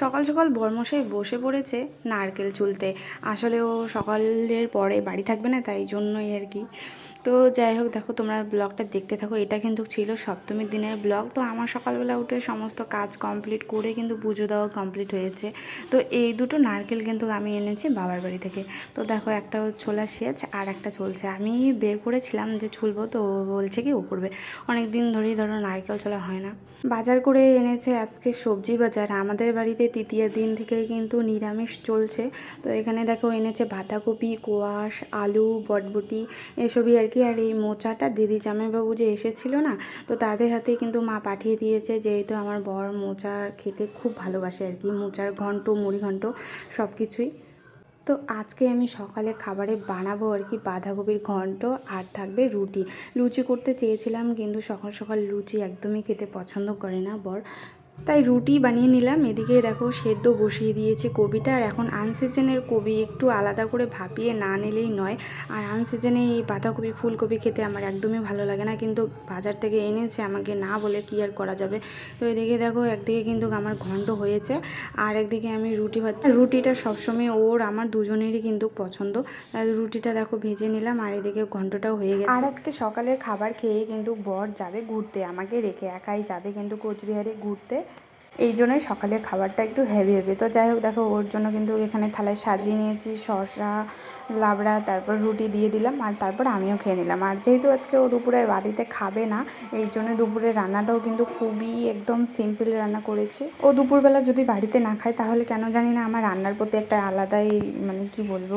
সকাল সকাল বর্মশাই বসে পড়েছে নারকেল চুলতে। আসলে ও সকালের পরে বাড়ি থাকবে না, তাই জন্যই আর কি। তো যাই হোক, দেখো তোমরা ব্লগটা দেখতে থাকো। এটা কিন্তু ছিল সপ্তমীর দিনের ব্লগ। তো আমার সকালবেলা উঠে সমস্ত কাজ কমপ্লিট করে কিন্তু পুজো দেওয়া কমপ্লিট হয়েছে। তো এই দুটো নারকেল কিন্তু আমি এনেছি বাবার বাড়ি থেকে। তো দেখো, একটা ছোলা সেচ আর একটা চলছে। আমি বের করেছিলাম যে ছুলবো, তো বলছে কি ও করবে। অনেক দিন ধরেই ধরো নারকেল ছোলা হয় না। বাজার করে এনেছে আজকে সবজি বাজার। আমাদের বাড়িতে তৃতীয় দিন থেকেই কিন্তু নিরামিষ চলছে। তো এখানে দেখো এনেছে বাঁধাকপি, কোয়াশ, আলু, বটবটি, এসবই আর কি আর এই মোচাটা? দিদি জামাইবাবু যে এসেছিল না, তো তাদের হাতে কিন্তু মা পাঠিয়ে দিয়েছে, যেহেতু আমার বর মোচা খেতে খুব ভালোবাসে আর কি, মোচার ঘন্ট, মুড়ি ঘন্ট সব কিছুই তো আজকে আমি সকালে খাবারে বানাবো আর কি বাঁধাকপির ঘন্ট, আর থাকবে রুটি। লুচি করতে চেয়েছিলাম, কিন্তু সকাল সকাল লুচি একদমই খেতে পছন্দ করে না বর। তাই রুটি বানিয়ে নিলাম। এদিকে দেখো সেদ্ধ বসিয়ে দিয়েছি কবিটা। আর এখন আনসিজনের কবি একটু আলাদা করে ভাপিয়ে না নিলেই নয়। আর আনসিজনে এই বাঁধাকপি, ফুলকপি খেতে আমার একদমই ভালো লাগে না। কিন্তু বাজার থেকে এনেছে, আমাকে না বলে কি আর করা যাবে? তো এদিকে দেখো একদিকে কিন্তু আমার ঘন্ট হয়েছে। আর একদিকে আমি রুটি ভাজছি রুটিটা সবসময় ওর, আমার দুজনেরই কিন্তু পছন্দ। রুটিটা দেখো ভেজে নিলাম। আর এদিকে ঘন্টটাও হয়ে গেছে। আর আজকে সকালের খাবার খেয়ে কিন্তু বর যাবে ঘুরতে। আমাকে রেখে একাই যাবে কিন্তু কোচবিহারে ঘুরতে। এই জন্যই সকালে খাবারটা একটু হেভি হেভি তো যাই হোক, দেখো, ওর জন্য কিন্তু এখানে থালায় সাজিয়ে নিয়েছি, শসা, লাবড়া, তারপর রুটি দিয়ে দিলাম, আর তারপর আমিও খেয়ে নিলাম। আর যেহেতু আজকে ও দুপুরের বাড়িতে খাবে না, এই জন্য দুপুরের রান্নাটাও কিন্তু খুবই একদম সিম্পল রান্না করেছি। ও দুপুরবেলা যদি বাড়িতে না খায়, তাহলে কেন জানি না আমার রান্নার প্রতি একটা আলাদাই মানে কি বলব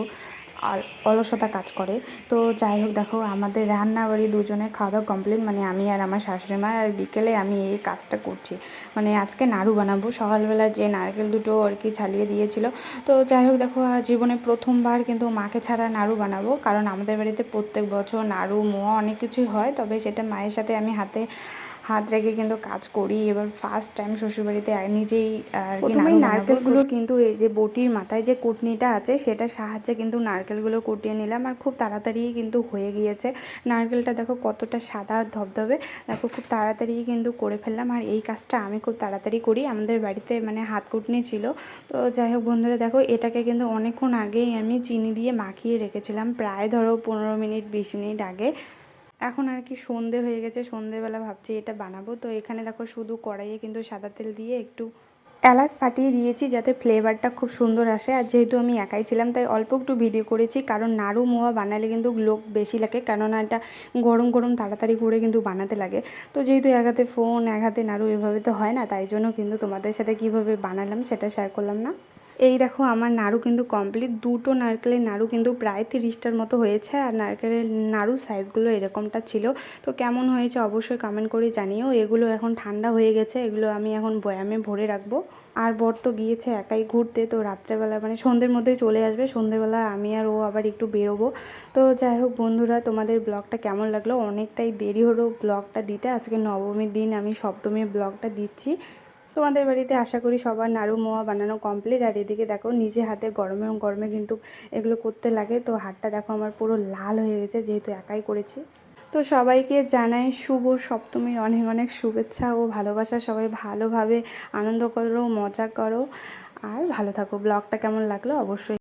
অলসতা কাজ করে। তো যাই হোক, দেখো, আমাদের রান্না বাড়ি দুজনে খাওয়া দাওয়া কমপ্লিট মানে আমি আর আমার শাশুড়ি মা, আর বিকেলে আমি এই কাজটা করছি। মানে আজকে নাড়ু বানাবো। সকালবেলা যে নারকেল দুটো আর কি ছালিয়ে দিয়েছিল। তো যাই হোক, দেখো জীবনে প্রথমবার কিন্তু মাকে ছাড়া নাড়ু বানাবো। কারণ আমাদের বাড়িতে প্রত্যেক বছর নাড়ু, মোয়া অনেক কিছুই হয়। তবে সেটা মায়ের সাথে আমি হাতে হাত রেখে কিন্তু কাজ করি। এবার ফার্স্ট টাইম শ্বশুরবাড়িতে আর নিজেই প্রথমেই নারকেলগুলো কিন্তু এই যে বটির মাথায় যে কুটনিটা আছে সেটার সাহায্যে কিন্তু নারকেলগুলো কুটিয়ে নিলাম আর খুব তাড়াতাড়ি কিন্তু হয়ে গিয়েছে। নারকেলটা দেখো কতটা সাদা ধবধবে। দেখো খুব তাড়াতাড়ি কিন্তু করে ফেললাম আর এই কাজটা আমি খুব তাড়াতাড়ি করি। আমাদের বাড়িতে মানে হাত কুটনি ছিল। তো যাই হোক বন্ধুরা দেখো এটাকে কিন্তু অনেকক্ষণ আগেই আমি চিনি দিয়ে মাখিয়ে রেখেছিলাম। প্রায় ধরো পনেরো মিনিট বিশ মিনিট আগে। এখন আর কি সন্ধে হয়ে গেছে, সন্ধেবেলা ভাবছি এটা বানাবো। তো এখানে দেখো শুধু কড়াইয়ে কিন্তু সাদা তেল দিয়ে একটু এলাচ ফাটিয়ে দিয়েছি যাতে ফ্লেভারটা খুব সুন্দর আসে। আর যেহেতু আমি একাই ছিলাম, তাই অল্প একটু ভিডিও করেছি। কারণ নাড়ু মোয়া বানালে কিন্তু লোক বেশি লাগে, কেননা এটা গরম গরম তাড়াতাড়ি করে কিন্তু বানাতে লাগে। তো যেহেতু এক হাতে ফোন, এক হাতে নাড়ু এভাবে তো হয় না, তাই জন্য কিন্তু তোমাদের সাথে কীভাবে বানালাম সেটা শেয়ার করলাম না। এই দেখো, আমার নাড়ু কিন্তু কমপ্লিট দুটো নারকেলের নাড়ু কিন্তু প্রায় তিরিশটার মতো হয়েছে, আর নারকেলের নাড়ু সাইজগুলো এরকমটা ছিল। তো কেমন হয়েছে অবশ্যই কমেন্ট করে জানিও। এগুলো এখন ঠান্ডা হয়ে গেছে, এগুলো আমি এখন বয়ামে ভরে রাখব। আর বর তো গিয়েছে একাই ঘুরতে, তো রাত্রেবেলা মানে সন্ধ্যের মধ্যেই চলে আসবে। সন্ধ্যেবেলা আমি আর ও আবার একটু বেরোবো। তো যাই হোক বন্ধুরা, তোমাদের ব্লগটা কেমন লাগল? অনেকটাই দেরি হলো ব্লগটা দিতে। আজকে নবমীর দিন আমি সপ্তমীর ব্লগটা দিচ্ছি। তোমাদের বাড়িতে আশা করি সবার নাড়ু মোয়া বানানো কমপ্লিট আর এদিকে দেখো নিজে হাতে গরমে গরমে কিন্তু এগুলো করতে লাগে। তো হাতটা দেখো আমার পুরো লাল হয়ে গেছে, যেহেতু একাই করেছি। তো সবাইকে জানাই শুভ সপ্তমীর, অনেক অনেক শুভেচ্ছা ও ভালোবাসা। সবাই ভালোভাবে আনন্দ করো, মজা করো। আর ভালো থাকো। ব্লগটা কেমন লাগল? অবশ্যই